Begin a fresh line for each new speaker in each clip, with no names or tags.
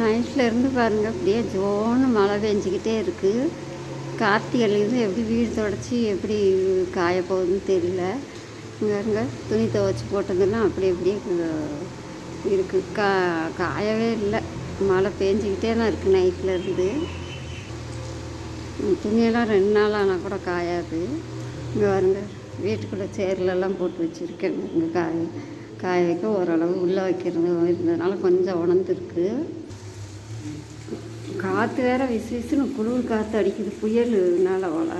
நைட்லேருந்து பாருங்கள் அப்படியே ஜோன்னு மழை பெஞ்சிக்கிட்டே இருக்குது கார்த்திகைலேருந்து எப்படி வீடு தொடச்சி எப்படி காய போகுதுன்னு தெரியல. இங்கே இருங்க துணி துவைச்சி போட்டதெல்லாம் அப்படி அப்படியே இருக்குது கா காயவே இல்லை. மழை பெஞ்சிக்கிட்டே தான் இருக்குது நைட்லேருந்து. துணியெல்லாம் ரெண்டு நாள் ஆனால் கூட காயாது. இங்கே வருங்க வீட்டுக்குள்ளே சேர்லெல்லாம் போட்டு வச்சுருக்கேன். இங்கே காய காய வைக்க ஓரளவு உள்ளே வைக்கிறது இருந்ததுனால கொஞ்சம் உணர்ந்துருக்கு. காற்று வேற விசு விசுன்னு குளிர் காற்று அடிக்குது புயல்னால போல.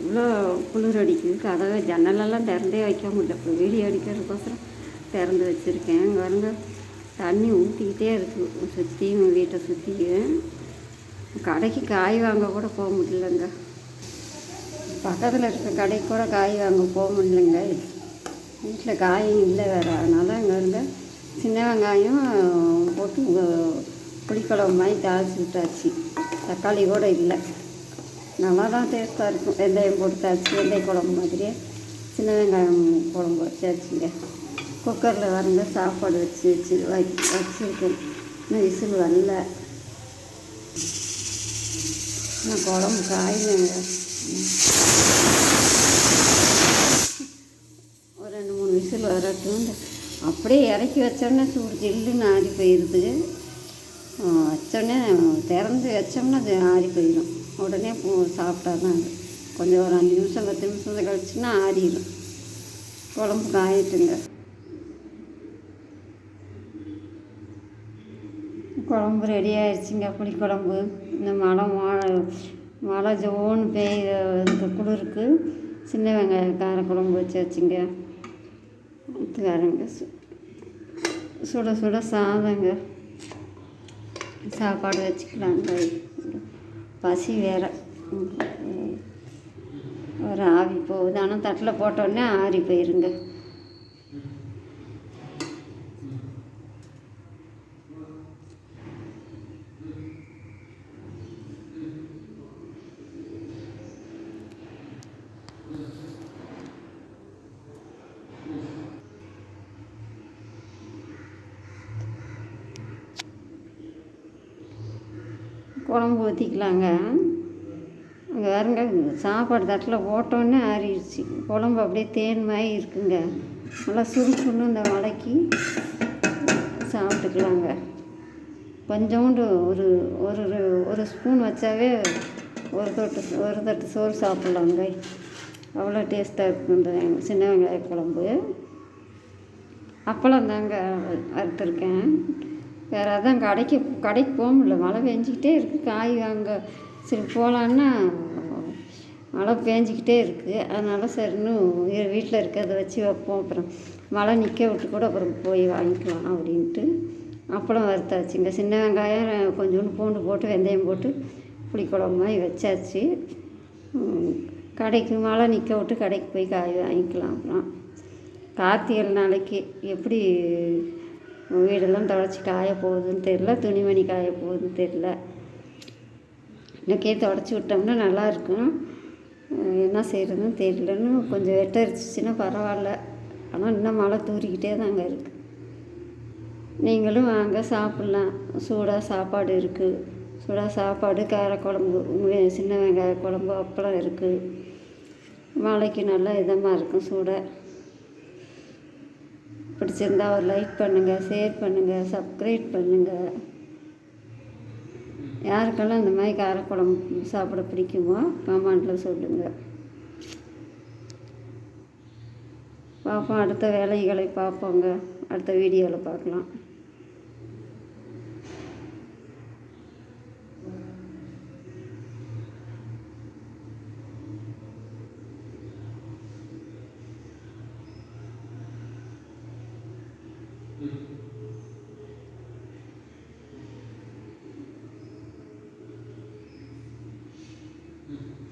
இவ்வளோ குளிர் அடிக்குது. கதவை ஜன்னலெல்லாம் திறந்தே வைக்க முடியல. இப்போ வெளியே அடிக்கிறதுக்கோசரம் திறந்து வச்சுருக்கேன். இங்கே பாருங்க தண்ணி ஊற்றிக்கிட்டே இருக்குது சுற்றியும் வீட்டை சுற்றியும் கடைக்கு காய் வாங்க கூட போக முடியலங்க. பக்கத்தில் இருக்க கடைக்கு கூட காய் வாங்க போக முடியலங்க. வீட்டில் காயும் இல்லை வேறு. அதனால் இங்கே இருந்த சின்ன வெங்காயம் போட்டு புளிக்குழம்பு மாதிரி தாளிச்சு விட்டாச்சு. தக்காளி கூட இல்லை. நல்லா தான் டேஸ்ட்டாக இருக்கும். வெந்தயம் போட்டு வெந்தய குழம்பு மாதிரியே சின்ன வெங்காயம் குழம்பு வச்சாச்சுங்க. குக்கரில் வரங்க சாப்பாடு வச்சு வச்சு வை வச்சுருக்கேன். இன்னும் விசில் வரல. இன்னும் குழம்பு காயுங்க ஒரு ரெண்டு மூணு விசில் வரட்டும். அப்படியே இறக்கி வச்சோன்னே சூடு ஜில்லுன்னு ஆறி போயிடுது வச்சோடனே திறந்து வச்சோம்னா அது ஆறி போயிடும். உடனே சாப்பிட்டா தான் அது. கொஞ்சம் ஒரு அஞ்சு நிமிஷம் பத்து நிமிஷம் கழிச்சுன்னா ஆறிடும். குழம்பு காயிட்டுங்க குழம்பு ரெடி ஆயிடுச்சுங்க புளிக்குழம்பு இந்த மழை மழை மழை ஜோன்னு பெய்ய இந்த குளிருக்கு. சின்ன வெங்காய காரக்குழம்பு வச்சு வச்சுங்க. ஊற்றுக்காரங்க சு சுட சுட சாதங்க. சாப்பாடு வச்சுக்கலாங்க பசி வேற. ஒரு ஆவி போகுது. ஆனால் தட்டில் போட்டோடனே ஆறி போயிருங்க. குழம்பு ஊற்றிக்கலாங்க அங்கே வேறுங்க சாப்பாடு தட்டில் போட்டோன்னே ஆறிடுச்சு. குழம்பு அப்படியே தேன் மாதிரி இருக்குங்க. நல்லா சுருக்குன்னு இந்த மலைக்கு சாப்பிட்டுக்கலாங்க. கொஞ்சோண்டு ஒரு ஒரு ஒரு ஸ்பூன் வச்சாவே ஒரு தொட்டு ஒரு தட்டு சோறு சாப்பிட்லாங்க. அவ்வளோ டேஸ்ட்டாக இருக்கும் இந்த சின்ன வெங்காய குழம்பு. அப்பளம் தாங்க வறுத்துருக்கேன். வேறு அதான் கடைக்கு கடைக்கு போக முடியல. மழை பெஞ்சிக்கிட்டே இருக்குது காய் வாங்க சரி போகலான்னா மழை பெஞ்சிக்கிட்டே இருக்குது அதனால் சரின்னு வீட்டில் இருக்கிறத வச்சு வைப்போம். அப்புறம் மழை நிற்க விட்டு கூட அப்புறம் போய் வாங்கிக்கலாம் அப்படின்ட்டு. அப்பளம் வறுத்தாச்சுங்க. சின்ன வெங்காயம் கொஞ்சோண்டு பூண்டு போட்டு வெந்தயம் போட்டு புளிக்குழம்பு மாதிரி வச்சாச்சு. கடைக்கு மழை நிற்க விட்டு கடைக்கு போய் காய் வாங்கிக்கலாம் அப்புறம். கார்த்திகை நாளைக்கு எப்படி வீடெல்லாம் தொடச்சி காய போகுதுன்னு தெரில துணிமணி காய போகுதுன்னு தெரில இன்னைக்கே தொடச்சி விட்டோம்னா நல்லாயிருக்கும் என்ன செய்கிறதுன்னு தெரியலன்னு கொஞ்சம் வெட்டரிச்சிச்சின்னா பரவாயில்ல. ஆனால் இன்னும் மழை தூறிக்கிட்டே தாங்க இருக்குது நீங்களும் வாங்க சாப்பிட்லாம். சூடாக சாப்பாடு இருக்குது சூடாக சாப்பாடு காரக்குழம்பு. சின்ன வெங்காய குழம்பு அப்பளம் இருக்குது மழைக்கு நல்லா இதமாக இருக்கும் சூடாக பிடிச்சிருந்தா ஒரு லைக் பண்ணுங்கள் ஷேர் பண்ணுங்கள் சப்ஸ்கிரைப் பண்ணுங்கள் யாருக்கெல்லாம் இந்த மாதிரி காரக்குழம்பு சாப்பிட பிடிக்குமோ கமெண்டில் சொல்லுங்கள் பார்ப்போம் அடுத்த வேலைகளை பார்ப்போங்க. அடுத்த வீடியோவில் பார்க்கலாம்.
嗯。嗯。